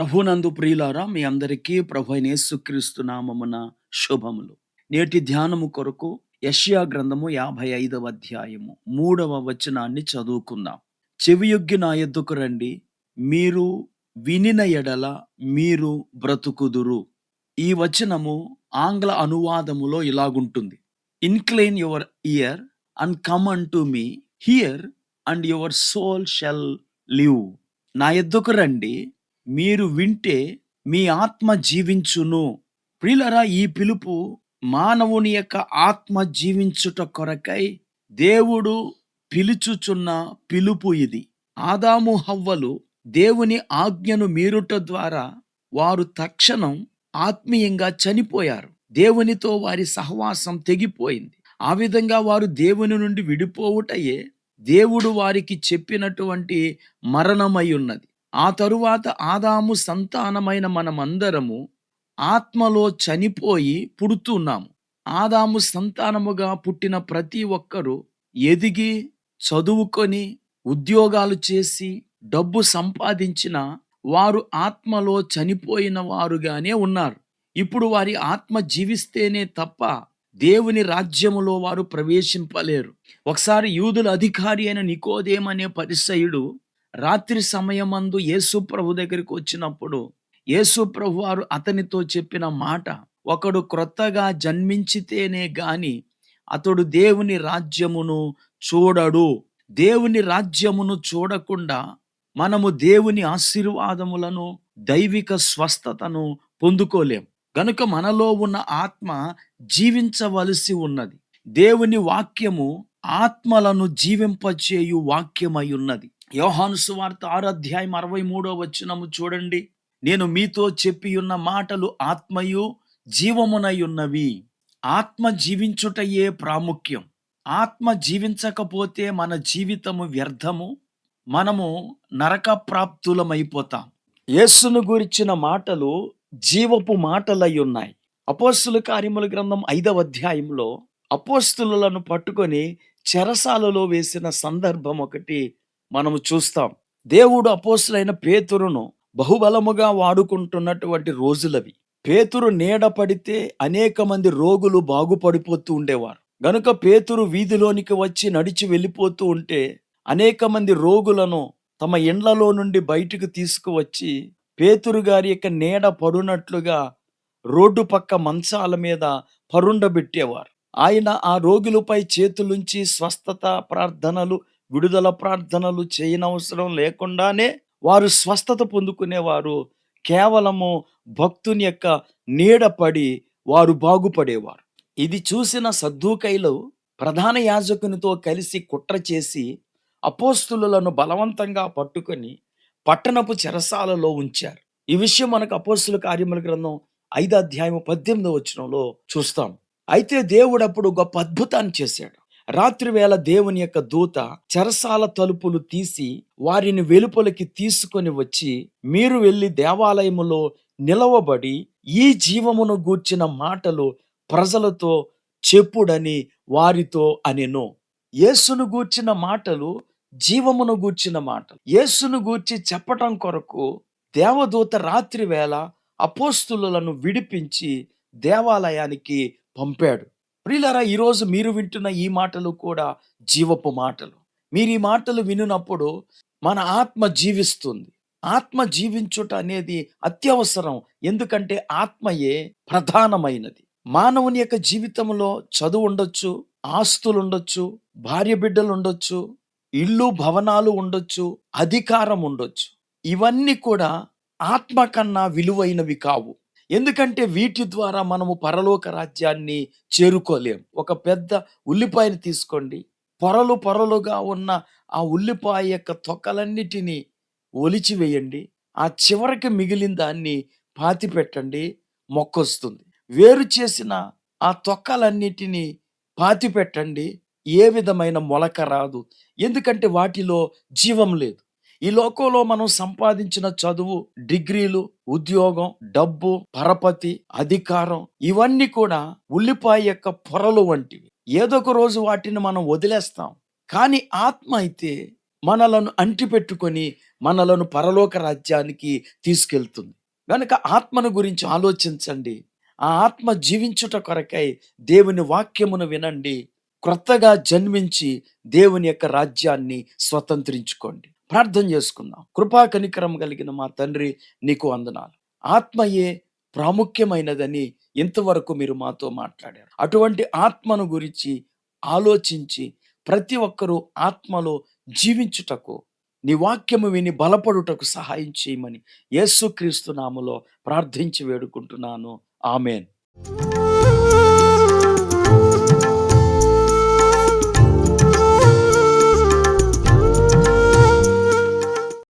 ప్రభునందు ప్రియులారా మీ అందరికీ ప్రభు అయిన యేసుక్రీస్తు నామమున శుభములు. నేటి ధ్యానము కొరకు యష్యా గ్రంథము యాభై ఐదవ అధ్యాయము మూడవ వచనాన్ని చదువుకుందాం. చెవియొగ్గి నా ఎద్దుకు రండి మీరు వినిన ఎడల మీరు బ్రతుకుదురు. ఈ వచనము ఆంగ్ల అనువాదములో ఇలాగుంటుంది. Incline your ear and come unto me hear and your soul shall live నా ఎద్దుకు రండి మీరు వింటే మీ ఆత్మ జీవించును. ప్రిలరా ఈ పిలుపు మానవుని యొక్క ఆత్మ జీవించుట కొరకై దేవుడు పిలుచుచున్న పిలుపు ఇది. ఆదాము హవ్వలు దేవుని ఆజ్ఞను మీరుట ద్వారా వారు తక్షణం ఆత్మీయంగా చనిపోయారు. దేవునితో వారి సహవాసం తెగిపోయింది. ఆ విధంగా వారు దేవుని నుండి విడిపోవుటయే దేవుడు వారికి చెప్పినటువంటి మరణమై ఉన్నది. ఆ తరువాత ఆదాము సంతానమైన మనమందరము ఆత్మలో చనిపోయి పుడుతున్నాము ఆదాము సంతానముగా పుట్టిన ప్రతి ఒక్కరూ ఎదిగి చదువుకొని ఉద్యోగాలు చేసి డబ్బు సంపాదించిన వారు ఆత్మలో చనిపోయిన వారుగానే ఉన్నారు. ఇప్పుడు వారి ఆత్మ జీవిస్తేనే తప్ప దేవుని రాజ్యములో వారు ప్రవేశింపలేరు. ఒకసారి యూదుల అధికారి అయిన నికోదేం అనే పరిసయుడు రాత్రి సమయమందు యేసు ప్రభు దగ్గరికి వచ్చినప్పుడు యేసు ప్రభు వారు అతనితో చెప్పిన మాట ఒకడు క్రొత్తగా జన్మించితేనే గాని అతడు దేవుని రాజ్యమును చూడడు. దేవుని రాజ్యమును చూడకుండా మనము దేవుని ఆశీర్వాదములను దైవిక స్వస్థతను పొందుకోలేం. గనుక మనలో ఉన్న ఆత్మ జీవించవలసి ఉన్నది. దేవుని వాక్యము ఆత్మలను జీవింపచేయు వాక్యమై ఉన్నది. యోహాను సువార్త ఆరు అధ్యాయం అరవై మూడో వచనము చూడండి. నేను మీతో చెప్పి ఉన్న మాటలు ఆత్మయు జీవమునై ఉన్నవి ఆత్మ జీవించుటయే ప్రాముఖ్యం. ఆత్మ జీవించకపోతే మన జీవితము వ్యర్థము. మనము నరక ప్రాప్తులమైపోతాం యేసును గురించిన మాటలు జీవపు మాటలై ఉన్నాయి అపోస్తుల కార్యముల గ్రంథం ఐదవ అధ్యాయంలో అపోస్తులను పట్టుకొని చెరసాలలో వేసిన సందర్భం ఒకటి మనము చూస్తాం. దేవుడు అపోసులైన పేతురును బహుబలముగా వాడుకుంటున్నటువంటి రోజులవి. పేతురు నీడ పడితే అనేక మంది రోగులు బాగుపడిపోతూ ఉండేవారు. గనుక పేతురు వీధిలోనికి వచ్చి నడిచి వెళ్ళిపోతూ ఉంటే అనేక మంది రోగులను తమ ఇండ్లలో నుండి బయటకు తీసుకువచ్చి పేతురు గారి యొక్క నీడ పడునట్లుగా రోడ్డు పక్క మంచాల మీద పరుండబెట్టేవారు. ఆయన ఆ రోగులపై చేతులుంచి స్వస్థత ప్రార్థనలు విడుదల ప్రార్థనలు చేయనవసరం లేకుండానే వారు స్వస్థత పొందుకునేవారు. కేవలము భక్తుని యొక్క నీడపడి వారు బాగుపడేవారు. ఇది చూసిన సద్దూకైలు ప్రధాన యాజకునితో కలిసి కుట్ర చేసి అపోస్తులను బలవంతంగా పట్టుకొని పట్టణపు చెరసాలలో ఉంచారు. ఈ విషయం మనకు అపోస్తుల కార్యముల గ్రంథం ఐదు అధ్యాయం పద్దెనిమిదో వచ్చినంలో చూస్తాం అయితే దేవుడు అప్పుడు గొప్ప అద్భుతాన్ని చేశాడు. రాత్రివేళ దేవుని యొక్క దూత చెరసాల తలుపులు తీసి వారిని వెలుపలికి తీసుకొని వచ్చి మీరు వెళ్ళి దేవాలయములో నిలవబడి ఈ జీవమును గూర్చిన మాటలు ప్రజలతో చెప్పుడని వారితో అనెను. యేసును గూర్చిన మాటలు జీవమును గూర్చిన మాటలు. యేసును గూర్చి చెప్పటం కొరకు దేవదూత రాత్రి వేళ అపోస్తులను విడిపించి దేవాలయానికి పంపాడు. ప్రియులరా ఈరోజు మీరు వింటున్న ఈ మాటలు కూడా జీవపు మాటలు. మీరు ఈ మాటలు వినున్నప్పుడు మన ఆత్మ జీవిస్తుంది. ఆత్మ జీవించుట అనేది అత్యవసరం. ఎందుకంటే ఆత్మయే ప్రధానమైనది. మానవుని యొక్క జీవితంలో చదువు ఉండొచ్చు ఆస్తులు ఉండొచ్చు భార్య బిడ్డలు ఉండొచ్చు ఇల్లు భవనాలు ఉండొచ్చు అధికారం ఉండొచ్చు. ఇవన్నీ కూడా ఆత్మ కన్నా విలువైనవి కావు. ఎందుకంటే వీటి ద్వారా మనము పరలోక రాజ్యాన్ని చేరుకోలేం. ఒక పెద్ద ఉల్లిపాయని తీసుకోండి. పొరలు పొరలుగా ఉన్న ఆ ఉల్లిపాయ యొక్క తొక్కలన్నిటినీ ఒలిచివేయండి ఆ చివరికి మిగిలిన దాన్ని పాతి పెట్టండి. మొక్కొస్తుంది. వేరు చేసిన ఆ తొక్కలన్నిటినీ పాతి పెట్టండి. ఏ విధమైన మొలక రాదు. ఎందుకంటే వాటిలో జీవం లేదు. ఈ లోకంలో మనం సంపాదించిన చదువు డిగ్రీలు ఉద్యోగం డబ్బు పరపతి అధికారం ఇవన్నీ కూడా ఉల్లిపాయ యొక్క పొరలు వంటివి. ఏదో ఒక రోజు వాటిని మనం వదిలేస్తాం. కానీ ఆత్మ అయితే మనలను అంటిపెట్టుకొని మనలను పరలోక రాజ్యానికి తీసుకెళ్తుంది. కనుక ఆత్మను గురించి ఆలోచించండి. ఆ ఆత్మ జీవించుట కొరకై దేవుని వాక్యమును వినండి. క్రొత్తగా జన్మించి దేవుని యొక్క రాజ్యాన్ని స్వతంత్రించుకోండి. ప్రార్థన చేసుకుందాం. కృపా కనికరం కలిగిన మా తండ్రి నీకు వందనాలు. ఆత్మయే ప్రాముఖ్యమైనదని ఇంతవరకు మీరు మాతో మాట్లాడారు. అటువంటి ఆత్మను గురించి ఆలోచించి ప్రతి ఒక్కరూ ఆత్మలో జీవించుటకు నీ వాక్యము విని బలపడుటకు సహాయం చేయమని యేసుక్రీస్తు నామలో ప్రార్థించి వేడుకుంటున్నాను. ఆమెన్.